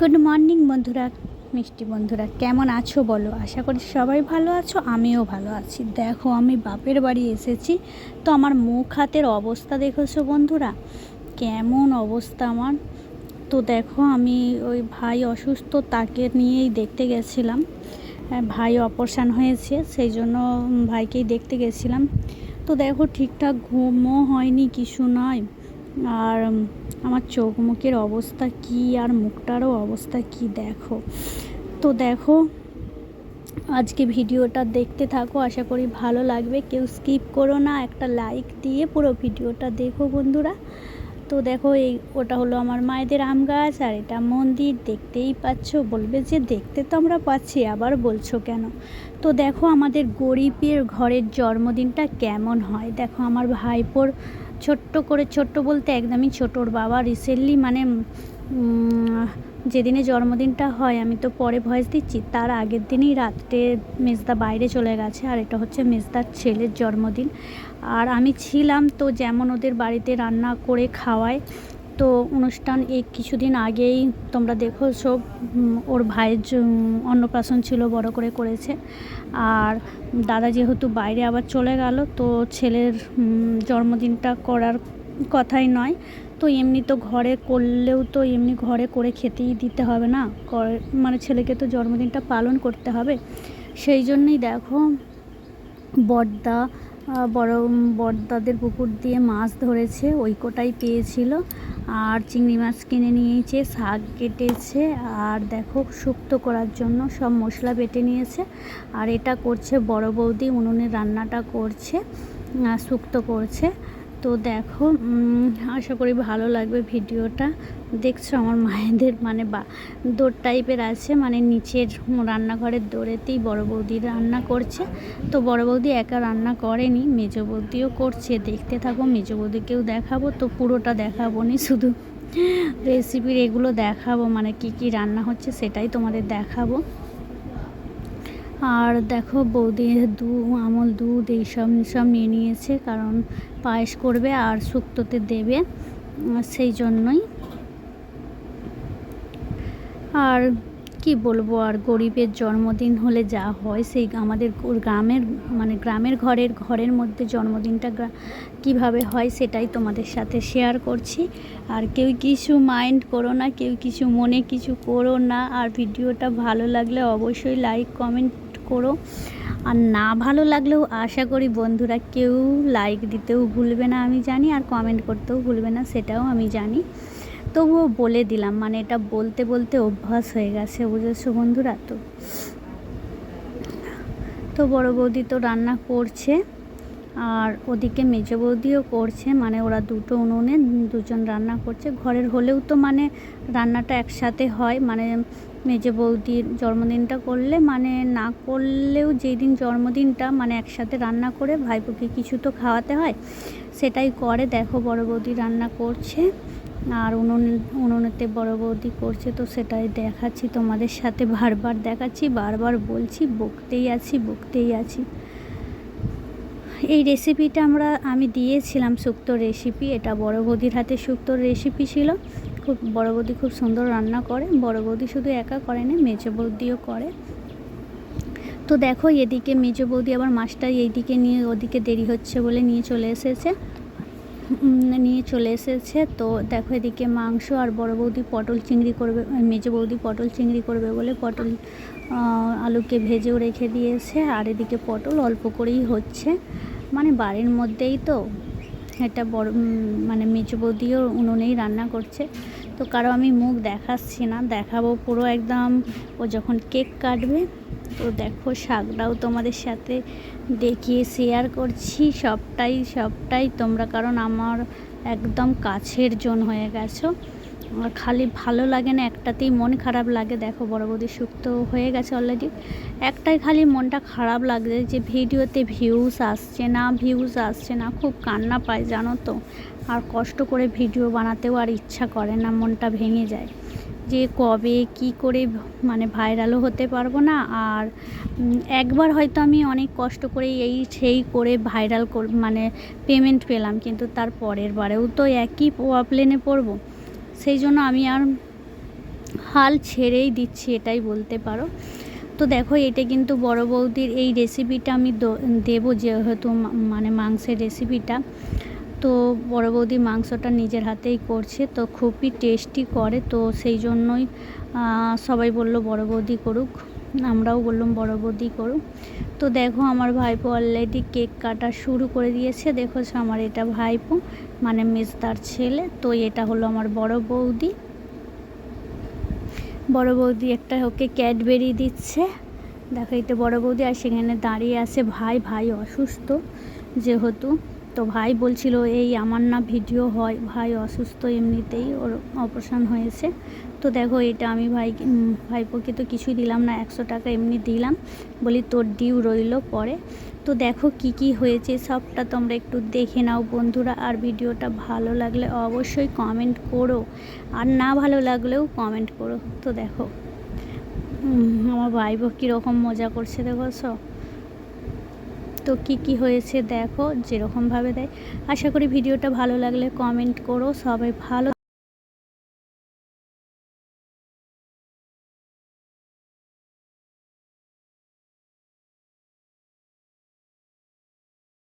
Good morning বন্ধুরা, মিষ্টি বন্ধুরা, কেমন আছো বলো? আশা করি সবাই ভালো আছো, আমিও ভালো আছি। দেখো, আমি বাপের বাড়ি এসেছি, তো আমার মুখ হাতের অবস্থা দেখেছ বন্ধুরা? কেমন অবস্থা আমার? তো দেখো, আমি ওই ভাই অসুস্থ, তাকে নিয়েই দেখতে গেছিলাম। ভাই অপারেশান হয়েছে, সেই জন্য ভাইকেই দেখতে গেছিলাম। তো দেখো, ঠিকঠাক ঘুমও হয়নি, কিছু নয়। আর আমার চোখ মুখের অবস্থা কি আর মুখটারও অবস্থা কি দেখো? তো দেখো, আজকে ভিডিওটা দেখতে থাকো, আশা করি ভালো লাগবে। কেউ স্কিপ করো না, একটা লাইক দিয়ে পুরো ভিডিওটা দেখো বন্ধুরা। তো দেখো, এই ওটা হলো আমার মায়েদের আম গাছ, আর এটা মন্দির, দেখতেই পাচ্ছ। বলবে যে দেখতে তো আমরা পাচ্ছি, আবার বলছো কেন? তো দেখো, আমাদের গরিবের ঘরের জন্মদিনটা কেমন হয়? দেখো, আমার ভাইপোর ছোট্ট করে, ছোট্ট বলতে একদমই ছোটোর বাবা রিসেন্টলি মানে যেদিনে জন্মদিনটা হয়, আমি তো পরে ভয়েস দিচ্ছি, তার আগের দিনই রাত্রে মেজদা বাইরে চলে গেছে, আর এটা হচ্ছে মেজদার ছেলের জন্মদিন। আর আমি ছিলাম তো যেমন ওদের বাড়িতে রান্না করে খাওয়ায় তো অনুষ্ঠান এই কিছুদিন আগেই তোমরা দেখো সব ওর ভাইয়ের অন্নপ্রাশন ছিল বড় করে করেছে। আর দাদা যেহেতু বাইরে আবার চলে গেল, তো ছেলের জন্মদিনটা করার কথাই নয়। তো এমনি তো ঘরে করলেও তো এমনি ঘরে করে খেতেই দিতে হবে না। মানে ছেলেকে তো জন্মদিনটা পালন করতে হবে। সেই জন্যই দেখো বড়দা বড় বড়দাদের পুকুর দিয়ে মাছ ধরেছে ওই কোটাই পেয়েছিল। আর চিংড়ি মাছ কিনে নিয়েছে, শাক কেটেছে, আর দেখো শুক্তো করার জন্য সব মশলা বেটে নিয়েছে। আর এটা করছে বড় বৌদি, উনুনে রান্নাটা করছে শুক্তো করছে। তো দেখো আশা করি ভালো লাগবে ভিডিওটা। দেখছ আমার মায়েদের মানে বা, দোর টাইপের আছে মানে নিচের রান্নাঘরের দোরেতেই বড় বৌদি রান্না করছে। তো বড় বৌদি একা রান্না করেনি, মেজো বৌদিও করছে। দেখতে থাকো, মেজো বৌদিকেও দেখাবো। তো পুরোটা দেখাবো নি, শুধু রেসিপির এগুলো দেখাবো মানে কি কি রান্না হচ্ছে সেটাই তোমাদের দেখাবো। আর দেখো বৌদি দু, আমল দুধ এইসব সব নিয়ে নিয়েছে, কারণ পায়েস করবে আর শুক্তোতে দেবে সেই জন্যই। আর কি বলব, আর গরিবের জন্মদিন হলে যা হয়, সেই আমাদের গ্রামের মানে গ্রামের ঘরের ঘরের মধ্যে জন্মদিনটা কীভাবে হয় সেটাই তোমাদের সাথে শেয়ার করছি। আর কেউ কিছু মাইন্ড করো না, কেউ কিছু মনে কিছু করো না, আর ভিডিওটা ভালো লাগলে অবশ্যই লাইক কমেন্ট করো। আর না ভালো লাগলেও আশা করি বন্ধুরা কেউ লাইক দিতেও ভুলবে না, আমি জানি, আর কমেন্ট করতেও ভুলবে না, সেটাও আমি জানি। তবুও বলে দিলাম মানে এটা বলতে বলতে অভ্যাস হয়ে গেছে, বুঝেছ বন্ধুরা তো। তো বড় বৌদি তো রান্না করছে। আর ওদিকে মেজো বৌদিও করছে মানে ওরা দুটো উনুনে দুজন রান্না করছে। ঘরের হলেও তো মানে রান্নাটা একসাথে হয় মানে মেজো বৌদির জন্মদিনটা করলে মানে না করলেও যেই দিন জন্মদিনটা মানে একসাথে রান্না করে ভাইপোকে কিছু তো খাওয়াতে হয়, সেটাই করে। দেখো বড় বৌদি রান্না করছে, আর উনুন, উনুনেতে বড় বৌদি করছে, তো সেটাই দেখাচ্ছি তোমাদের সাথে। বারবার দেখাচ্ছি, বারবার বলছি, বকতেই আছি বকতেই আছি। এই রেসিপিটা আমরা, আমি দিয়েছিলাম শুক্তোর রেসিপি এটা বড় বৌদির হাতে শুক্তোর রেসিপি ছিল। খুব, বড় বৌদি খুব সুন্দর রান্না করে, বড় বৌদি শুধু একা করে না, মেজো বৌদিও করে। তো দেখো, এদিকে মেজো বৌদি আবার মাছটা এইদিকে নিয়ে, ওদিকে দেরি হচ্ছে বলে নিয়ে চলে এসেছে। নিয়ে চলে এসেছে। তো দেখো, এদিকে মাংস আর বড় বৌদি পটল চিংড়ি করবে, মেজো বৌদি পটল চিংড়ি করবে বলে পটল আলুকে ভেজেও রেখে দিয়েছে। আর এদিকে পটল অল্প করেই হচ্ছে। মানে বাড়ির মধ্যেই তো এটা বড় মানে মেজো বৌদিও উনুনেই রান্না করছে। তো কারও আমি মুখ দেখাচ্ছি না, দেখাবো পুরো একদম, ও যখন কেক কাটবে, তো দেখো শাকটাও তোমাদের সাথে দেখিয়ে শেয়ার করছি, সবটাই সবটাই তোমরা, কারণ আমার একদম কাছের জন হয়ে গেছো। খালি ভালো লাগে না, একটাতেই মন খারাপ লাগে। দেখো, বড় বৌদি সুক্ত হয়ে গেছে অলরেডি একটাই খালি মনটা খারাপ লাগছে যে ভিডিওতে ভিউজ আসছে না ভিউজ আসছে না, খুব কান্না পায়, জানো তো। আর কষ্ট করে ভিডিও বানাতেও আর ইচ্ছা করে না, মনটা ভেঙে যায়। যে কবে, কি করে মানে ভাইরালও হতে পারব না, আর একবার হয়তো আমি অনেক কষ্ট করে এই সেই করে ভাইরাল মানে পেমেন্ট পেলাম, কিন্তু তার পরের বারেও তো একই প্রবলেমে পড়ব। সেই জন্য আমি আর হাল ছেড়েই দিচ্ছি, এটাই বলতে পারো। তো দেখো, এটা কিন্তু বড় বৌদির এই রেসিপিটা আমি দেবো যেহেতু মানে মাংসের রেসিপিটা তো বড় বৌদি মাংসটা নিজের হাতেই করছে, তো খুবই টেস্টি করে, তো সেই জন্যই সবাই বলল বড় বৌদি করুক। আমরাও বললাম বড় বৌদি করুক তো দেখো আমার ভাইপো অলরেডি কেক কাটা শুরু করে দিয়েছে। দেখো আমার এটা ভাইপো মানে মেজদার ছেলে। তো এটা হলো আমার বড় বৌদি। বড় বৌদি একটা ওকে ক্যাডবেরি দিচ্ছে। দেখো এটা বড় বৌদি, আর সেখানে দাঁড়িয়ে আছে ভাই। ভাই অসুস্থ যেহেতু। তো ভাই বলছিল, এই আমার না ভিডিও হয়। ভাই অসুস্থ এমনিতেই, ওর অপারেশন হয়েছে। তো দেখো এটা আমি ভাই ভাইপোকে তো কিছুই দিলাম না, একশো টাকা এমনি দিলাম। বলি তোর ডিউ রইল পরে। তো দেখো কি কি হয়েছে, সবটা তোমরা একটু দেখে নাও বন্ধুরা। আর ভিডিওটা ভালো লাগলে অবশ্যই কমেন্ট করো। আর না ভালো লাগলেও কমেন্ট করো। তো দেখো আমার ভাই বোন কীরকম মজা করছে দেখো সব তো কি কি হয়েছে দেখো, যেরকমভাবে দেয়। আশা করি ভিডিওটা ভালো লাগলে কমেন্ট করো। সবাই ভালো